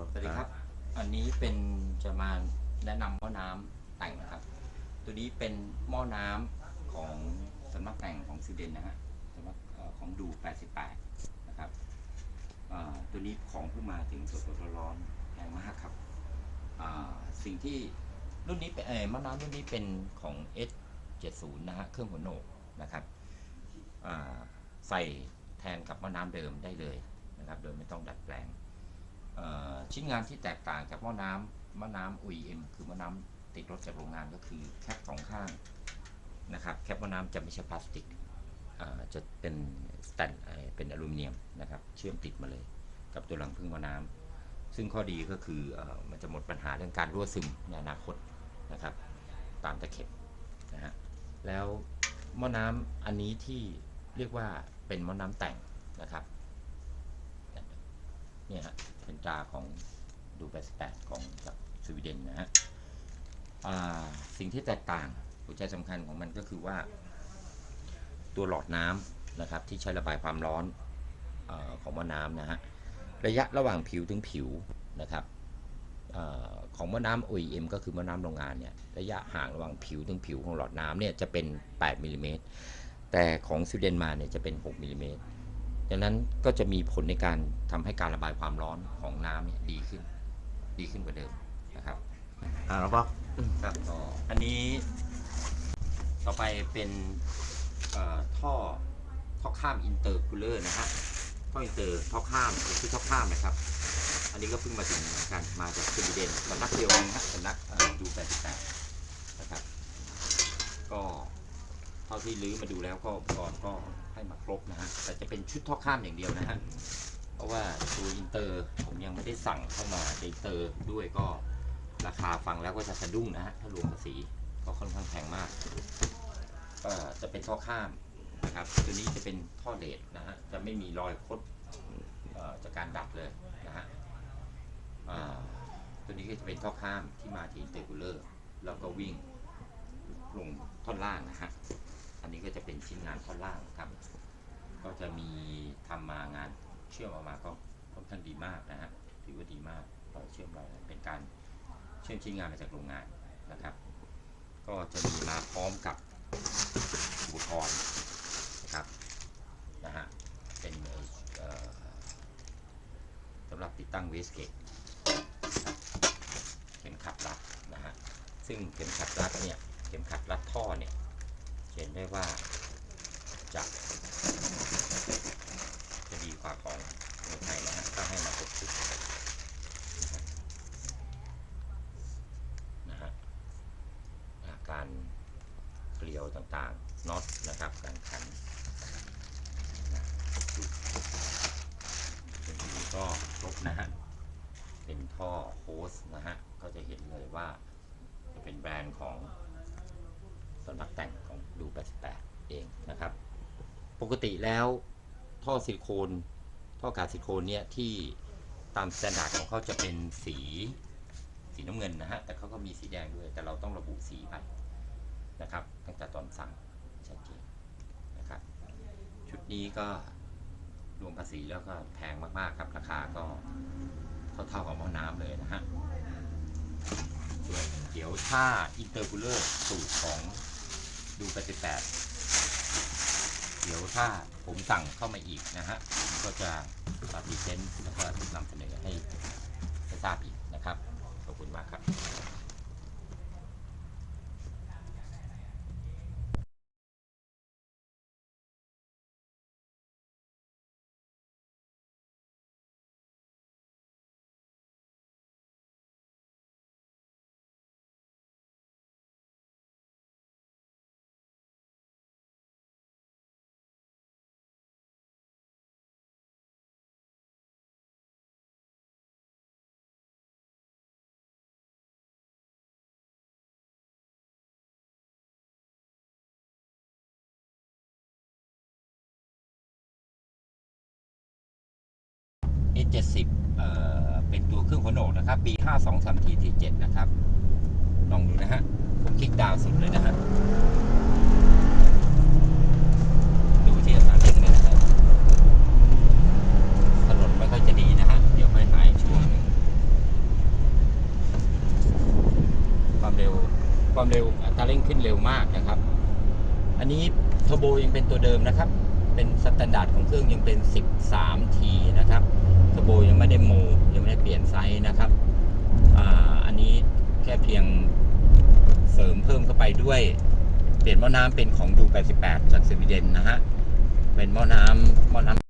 สวัสดีครับ อันนี้เป็นจะมาแนะนำหม้อน้ำแต่งนะครับ ตัวนี้เป็นหม้อน้ำของสำนักแต่งของสวีเดนนะฮะสำนักเอ่อของดู 88 นะครับตัวนี้ของเพิ่งมาถึงสดๆร้อนแพงมากครับ สิ่งที่รุ่นนี้เป็นหม้อน้ำรุ่นนี้เป็นของ S70 นะฮะ เครื่องหัวโหนกนะครับ ใส่แทนกับหม้อน้ำเดิมได้เลยนะครับ โดยไม่ต้องดัดแปลง ชิ้นงานที่แตกต่างจากหม้อน้ำหม้อน้ำ OEM คือหม้อน้ำติดรถจากโรงงานก็คือแคปสองข้างนะครับแคปหม้อน้ำจะไม่ใช่พลาสติกจะเป็นสแตนเป็นอลูมิเนียมนะครับเชื่อมติดมาเลย กับตัวหลังพึ่งหม้อน้ำซึ่งข้อดีก็คืออมันจะหมดปัญหาเรื่องการรั่วซึมในอนาคตนะครับ ตามตะเข็บนะฮะแล้วหม้อน้ำอันนี้ที่เรียกว่าเป็นหม้อน้ำแต่งนะครับ เนี่ยฮะเป็นตราของดู88ของจากสวีเดนนะฮะสิ่งที่แตกต่างหัวใจสำคัญของมันก็คือว่า ตัวหลอดน้ำนะครับที่ใช้ระบายความร้อนอของหม้อน้ำนะฮะระยะระหว่างผิวถึงผิวนะครับอของหม้อน้ำ OEM ก็คือหม้อน้ำโรงงานเนี่ยระยะห่างระหว่างผิวถึงผิวของหลอดน้ำเนี่ยจะเป็น 8มิลลิเมตรแต่ของสวีเดนมาเนี่ยจะเป็น 6มิลลิเมตร ดังนั้นก็จะมีผลในการทำให้การระบายความร้อนของน้ำเนี่ยดีขึ้น ดีขึ้นกว่าเดิมนะครับอ่าแล้วก็ครับก็อันนี้ต่อไปเป็นเอ่อท่อท่อข้ามอินเตอร์คูลเลอร์นะฮะท่ออินเตอร์ท่อข้ามก็คือท่อข้ามนะครับ อันนี้ก็เพิ่งมาถึงเหมือนกันมาจากสวีเดนสำนักเดียวกันนะฮะสำนักเอ่อดู88นะครับ ก็เท่าที่ลื้อมาดูแล้วก็อุปกรณ์ก็ให้มาครบนะฮะแต่จะเป็นชุดท่อข้ามอย่างเดียวนะฮะเพราะว่าตัวอินเตอร์ผมยังไม่ได้สั่งเข้ามาอินเตอร์ด้วยก็ราคาฟังแล้วก็จะสะดุ้งนะฮะถ้ารวมภาษีก็ค่อนข้างแพงมากก็จะเป็นท่อข้ามนะครับตัวนี้จะเป็นท่อเลดนะฮะจะไม่มีรอยคดจากการดัดเลยนะฮะตัวนี้ก็จะเป็นท่อข้ามที่มาที่เตกูลเลอร์แล้วก็วิ่งลงท่อนล่างนะฮะ อันนี้ก็จะเป็นชิ้นงานท่อนล่างครับ ก็จะมีทำมางานเชื่อมออกมาก็ค่อนข้างดีมากนะฮะถือว่าดีมากรอเชื่อมรอะไรเป็นการเชื่อมชิ้นงานมาจากโรงงานนะครับ ก็จะมีมาพร้อมกับอุปกรณ์นะครับนะฮะเป็นสำหรับติดตั้งเวสเกตเข็มขัดรัดนะฮะซึ่งเข็มขัดรัดเนี่ยเข็มขัดรัดท่อเนี่ย เห็นได้ว่าจะจะดีกว่าของเมืองไทยนะฮะก็ให้มาครบชุดนะฮะการเกลียวต่างๆน็อตนะครับการขันนะดูเป็นที่นี้ก็ครบนะฮะเป็นท่อโฮสนะฮะก็จะเห็นเลยว่าจะเป็นแบรนด์ของ สำนักแต่งของดู 88 เองนะครับ ปกติแล้วท่อซิลิโคนท่อกาซซิลิโคนเนี่ยที่ตามสแตนดาร์ดของเขาจะเป็นสีสีน้ำเงินนะฮะ แต่เขาก็มีสีแดงด้วย แต่เราต้องระบุสีไปนะครับ ตั้งแต่ตอนสั่งชัดเจนนะครับ ชุดนี้ก็รวมภาษีแล้วก็แพงมากๆครับ ราคาก็เท่าๆกับหม้อน้ำเลยนะฮะเดี๋ยวถ้าอินเตอร์คูลเลอร์สูตรของ ดู88เดี๋ยวถ้าผมสั่งเข้ามาอีกนะฮะ ก็จะปฏิเสธแล้วก็นำเสนอให้ทราบอีกนะครับ ขอบคุณมากครับ เจ็ดสิบเป็นตัวเครื่องหัโหนกนะครับปีห้าสองสามทีทีเจ็ดนะครับ ลองดูนะฮะ ผมคลิกดาวสุดเลยนะฮะดูที่อัตราเล่งเลยนะครับถนนไม่ค่อยจะดีนะฮะ เดี๋ยวไปหายช่วงนึงความเร็วความเร็วอัตาเร่งขึ้นเร็วมากนะครับ อันนี้ทบโบยังเป็นตัวเดิมนะครับ เป็นสแตนดาร์ดของเครื่องยังเป็น 13T นะครับเทอร์โบยังไม่ได้โมยังไม่ได้เปลี่ยนไซส์นะครับอ,อันนี้แค่เพียงเสริมเพิ่มเข้าไปด้วย เปลี่ยนหม้อน้ำเป็นของดู 88 จากสวีเดนนะฮะ เป็นหม้อน้ำหม้อน้ำ